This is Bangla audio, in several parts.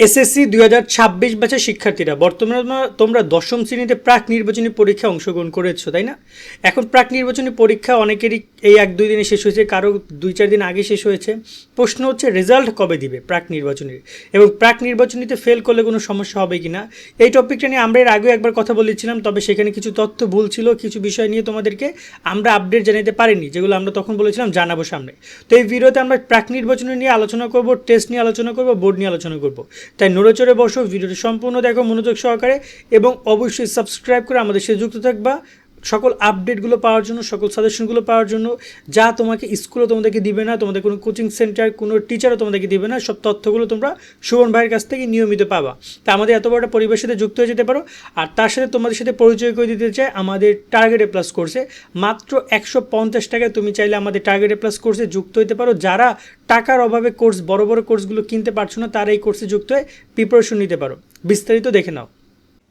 এসএসসি দুই হাজার ছাব্বিশ ব্যাচের শিক্ষার্থীরা, বর্তমানে তোমরা- দশম শ্রেণীতে প্রাক নির্বাচনী পরীক্ষায় অংশগ্রহণ করেছ, তাই না? এখন প্রাক নির্বাচনী পরীক্ষা অনেকেরই এই এক দুই দিনে শেষ হয়েছে, কারও দুই চার দিন আগে শেষ হয়েছে। প্রশ্ন হচ্ছে, রেজাল্ট কবে দিবে প্রাক নির্বাচনীর এবং প্রাক নির্বাচনীতে ফেল করলে কোনো সমস্যা হবে কি না? এই টপিকটা নিয়ে আমরা এর আগেও একবার কথা বলেছিলাম, তবে সেখানে কিছু তথ্য ভুল ছিল, কিছু বিষয় নিয়ে তোমাদেরকে আমরা আপডেট জানাতে পারিনি, যেগুলো আমরা তখন বলেছিলাম, জানাব সামনে। তো এই ভিডিওতে আমরা প্রাক নির্বাচনী নিয়ে আলোচনা করব, টেস্ট নিয়ে আলোচনা করব, বোর্ড নিয়ে আলোচনা করব। তাই নড়েচড়ে বসো, ভিডিওটি সম্পূর্ণ দেখো, মনোযোগ সহকারে এবং অবশ্যই সাবস্ক্রাইব করে আমাদের সাথে যুক্ত থাকবা। সকল আপডেটগুলো পাওয়ার জন্য, সকল সাজেশনগুলো পাওয়ার জন্য, যা তোমাকে স্কুলে তোমাদেরকে দিবে না, তোমাদের কোনো কোচিং সেন্টার কোনো টিচারও তোমাদেরকে দিবে না, সব তথ্যগুলো তোমরা সুমন ভাইয়ের কাছ থেকে নিয়মিত পাবা। তা আমাদের এত বড় একটা পরিবেশের সাথে যুক্ত হয়ে যেতে পারো, আর তার সাথে তোমাদের সাথে পরিচয় করে দিতে চাই আমাদের টার্গেটে প্লাস কোর্সে মাত্র একশো পঞ্চাশ টাকায় তুমি চাইলে আমাদের টার্গেটে প্লাস কোর্সে যুক্ত হতে পারো। যারা টাকার অভাবে কোর্স বড় বড় কোর্সগুলো কিনতে পারছ না, তারা এই কোর্সে যুক্ত হয়ে প্রিপারেশন নিতে পারো। বিস্তারিত দেখে নাও।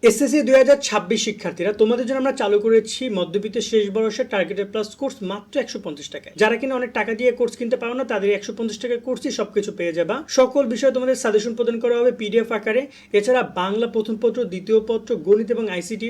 এসএসসি দুই হাজার ছাব্বিশ শিক্ষার্থীরা, তোমাদের জন্য আমরা চালু করেছি মধ্যবিত্তের শেষ বর্ষের টার্গেটেড প্লাস কোর্স মাত্র একশো পঞ্চাশ টাকা যারা কিনা অনেক টাকা দিয়ে কোর্স কিনতে পারো না, তাদের একশো পঞ্চাশ টাকা কোর্সই সবকিছু পেয়ে যাবা। সকল বিষয়ে তোমাদের সাজেশন প্রদান করা হবে পিডিএফ আকারে। এছাড়া বাংলা প্রথম পত্র দ্বিতীয় পত্র, গণিত এবং আইসিটি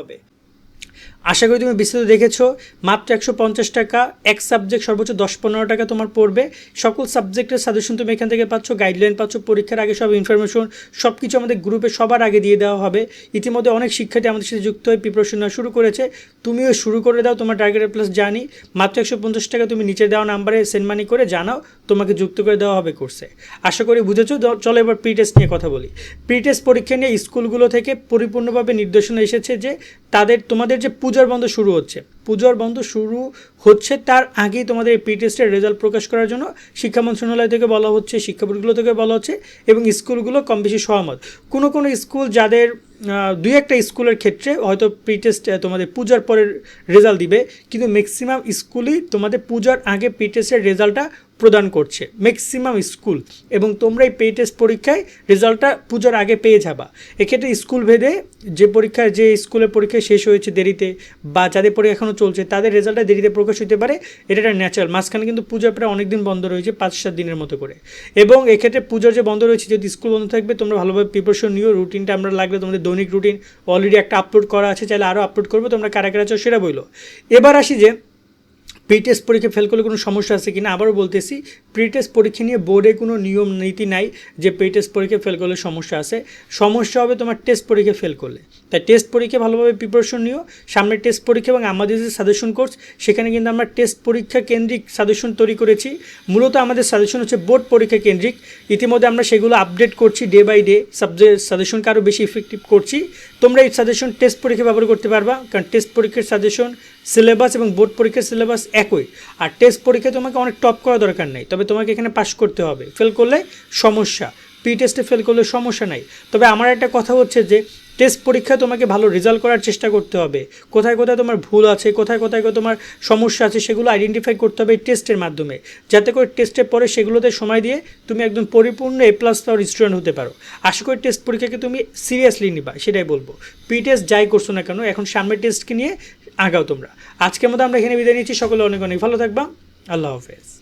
হবে আশা করি তুমি বিস্তারিত দেখেছ। মাত্র একশো পঞ্চাশ টাকা, এক সাবজেক্ট সর্বোচ্চ দশ পনেরো টাকা তোমার পড়বে। সকল সাবজেক্টের সাজেশন তুমি এখান থেকে পাচ্ছ গাইডলাইন পাচ্ছ, পরীক্ষার আগে সব ইনফরমেশন সব কিছু আমাদের গ্রুপে সবার আগে দিয়ে দেওয়া হবে। ইতিমধ্যে অনেক শিক্ষার্থী আমাদের সাথে যুক্ত হয়ে প্রিপারেশন নেওয়া শুরু করেছে। তুমিও শুরু করে দাও, তোমার টার্গেট প্লাস জানি। মাত্র একশো পঞ্চাশ টাকা তুমি নিচে দেওয়া নাম্বারে সেন্ড মানি করে জানাও, তোমাকে যুক্ত করে দেওয়া হবে কোর্সে আশা করি বুঝেছ চলো এবার প্রি টেস্ট নিয়ে কথা বলি। প্রি টেস্ট পরীক্ষা নিয়ে স্কুলগুলো থেকে পরিপূর্ণভাবে নির্দেশনা এসেছে যে, তাদের তোমাদের যে পূজার বন্ধ শুরু হচ্ছে পূজার বন্ধ শুরু হচ্ছে তার আগেই তোমাদের এই প্রি টেস্টের রেজাল্ট প্রকাশ করার জন্য শিক্ষা মন্ত্রণালয় থেকে বলা হচ্ছে শিক্ষা বোর্ডগুলো থেকে বলা হচ্ছে এবং স্কুলগুলো কম বেশি সহমত। কোনো কোনো স্কুল যাদের দুই একটা স্কুলের ক্ষেত্রে হয়তো প্রি টেস্ট তোমাদের পূজার পরে রেজাল্ট দিবে, কিন্তু ম্যাক্সিমাম স্কুলই তোমাদের পূজার আগে প্রি টেস্টের রেজাল্টটা প্রদান করছে। Maximum school. এবং তোমরা এই পে টেস্ট পরীক্ষায় রেজাল্টটা পূজার আগে পেয়ে যাবা। এক্ষেত্রে স্কুল ভেদে যে পরীক্ষায় যে স্কুলের পরীক্ষা শেষ হয়েছে দেরিতে বা যাদের পরীক্ষা এখনও চলছে, তাদের রেজাল্টটা দেরিতে প্রকাশ হতে পারে, এটা একটা ন্যাচারাল মাঝখানে কিন্তু পূজা প্রায় অনেক দিন বন্ধ রয়েছে, পাঁচ সাত দিনের মতো করে। এবং এক্ষেত্রে পূজার যে বন্ধ রয়েছে যদি স্কুল বন্ধ থাকবে, তোমরা ভালোভাবে প্রিপারেশন নিও রুটিনটা আমরা লাগবে তোমাদের দৈনিক রুটিন অলরেডি একটা আপলোড করা আছে, চাইলে আরও আপলোড করব, তোমরা কারা কারা চাও সেটা বইলো। এবার আসি যে প্রি টেস্ট পরীক্ষা ফেল করলে কোনো সমস্যা আছে কিনা আবারও বলতেছি প্রি টেস্ট পরীক্ষা নিয়ে বোর্ডে কোনো নিয়ম, নীতি নাই যে প্রি টেস্ট পরীক্ষা ফেল করলে সমস্যা আছে। সমস্যা হবে তোমার টেস্ট পরীক্ষা ফেল করলে। তাই টেস্ট পরীক্ষা ভালোভাবে প্রিপারেশন নিও। সামনে টেস্ট পরীক্ষা এবং আমাদের যে সাজেশন কোর্স সেখানে কিন্তু আমরা টেস্ট পরীক্ষা কেন্দ্রিক সাজেশন তৈরি করেছি। মূলত আমাদের সাজেশন হচ্ছে বোর্ড পরীক্ষা কেন্দ্রিক। ইতিমধ্যে আমরা সেগুলো আপডেট করছি ডে বাই ডে সাবজেক্ট সাজেশনকে আরও বেশি ইফেক্টিভ করছি। তোমরা এই সাজেশন টেস্ট পরীক্ষা ব্যবহার করতে পারবা, কারণ টেস্ট পরীক্ষার সাজেশন সিলেবাস এবং বোর্ড পরীক্ষার সিলেবাস একই। আর টেস্ট পরীক্ষায় তোমাকে অনেক টপ করা দরকার নেই, তবে তোমাকে এখানে পাশ করতে হবে। ফেল করলে সমস্যা পি টেস্টে ফেল করলে সমস্যা নাই। তবে আমার একটা কথা হচ্ছে যে টেস্ট পরীক্ষা তোমাকে ভালো রেজাল্ট করার চেষ্টা করতে হবে। কোথায় কোথায় তোমার ভুল আছে, কোথায় কোথায় তোমার সমস্যা আছে, সেগুলো আইডেন্টিফাই করতে হবে টেস্টের মাধ্যমে। যাতে করে টেস্টের পরে সেগুলোতে সময় দিয়ে তুমি একদম পরিপূর্ণ এ প্লাস পাওয়ার স্টুডেন্ট হতে পারো। আশা করি টেস্ট পরীক্ষাকে তুমি সিরিয়াসলি নিবা, সেটাই বলব। প্রি টেস্ট যাই করছ না কেন, এখন সামনের টেস্টকে নিয়ে আগাও তোমরা। আজকের মতো আমরা এখানে বিদায় নিচ্ছি, সকলে অনেক অনেক ভালো থাকবা। আল্লাহ হাফেজ।